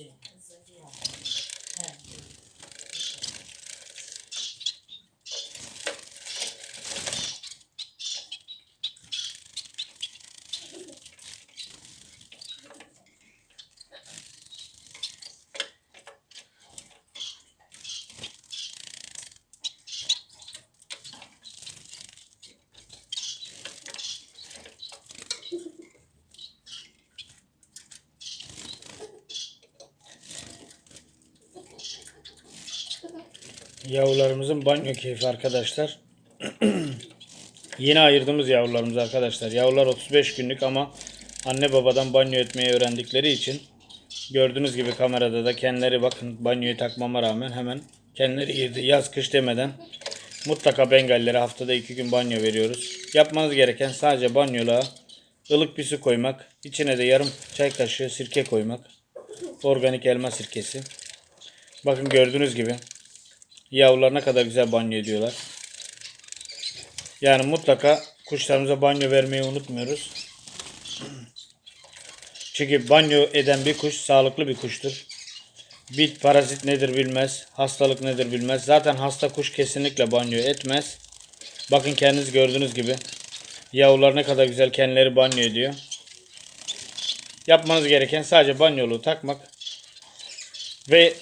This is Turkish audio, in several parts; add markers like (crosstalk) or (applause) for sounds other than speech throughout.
рождения Yavrularımızın banyo keyfi arkadaşlar. (clears throat) Yeni ayırdığımız yavrularımız arkadaşlar. Yavrular 35 günlük ama anne babadan banyo etmeyi öğrendikleri için gördüğünüz gibi kamerada da kendileri bakın banyoyu takmama rağmen hemen kendileri girdi. Yaz kış demeden mutlaka bengallere haftada 2 gün banyo veriyoruz. Yapmanız gereken sadece banyola ılık bir su koymak. içine de yarım çay kaşığı sirke koymak. Organik elma sirkesi. Bakın gördüğünüz gibi Yavrular ne kadar güzel banyo ediyorlar. Yani mutlaka kuşlarımıza banyo vermeyi unutmuyoruz. Çünkü banyo eden bir kuş sağlıklı bir kuştur. Bit parazit nedir bilmez, hastalık nedir bilmez. Zaten hasta kuş kesinlikle banyo etmez. Bakın kendiniz gördüğünüz gibi yavrular ne kadar güzel kendileri banyo ediyor. Yapmanız gereken sadece banyoluğu takmak ve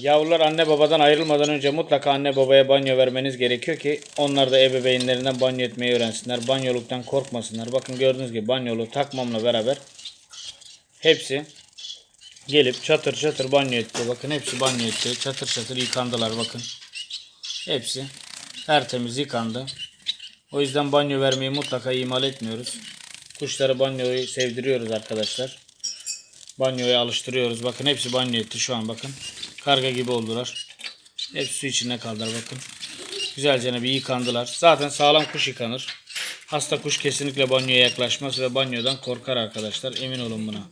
Yavrular anne babadan ayrılmadan önce mutlaka anne babaya banyo vermeniz gerekiyor ki onlar da ebeveynlerinden banyo etmeyi öğrensinler. Banyoluktan korkmasınlar. Bakın gördüğünüz gibi banyoluğu takmamla beraber hepsi gelip çatır çatır banyo etti. Bakın hepsi banyo etti. Çatır çatır yıkandılar bakın. Hepsi tertemiz yıkandı. O yüzden banyo vermeyi mutlaka ihmal etmiyoruz. Kuşları banyoyu sevdiriyoruz arkadaşlar. Banyoya alıştırıyoruz. Bakın hepsi banyo etti şu an bakın. Karga gibi oldular. Hepsi su içinde kaldılar bakın. Güzelce bir yıkandılar. Zaten sağlam kuş yıkanır. Hasta kuş kesinlikle banyoya yaklaşmaz ve banyodan korkar arkadaşlar. Emin olun buna.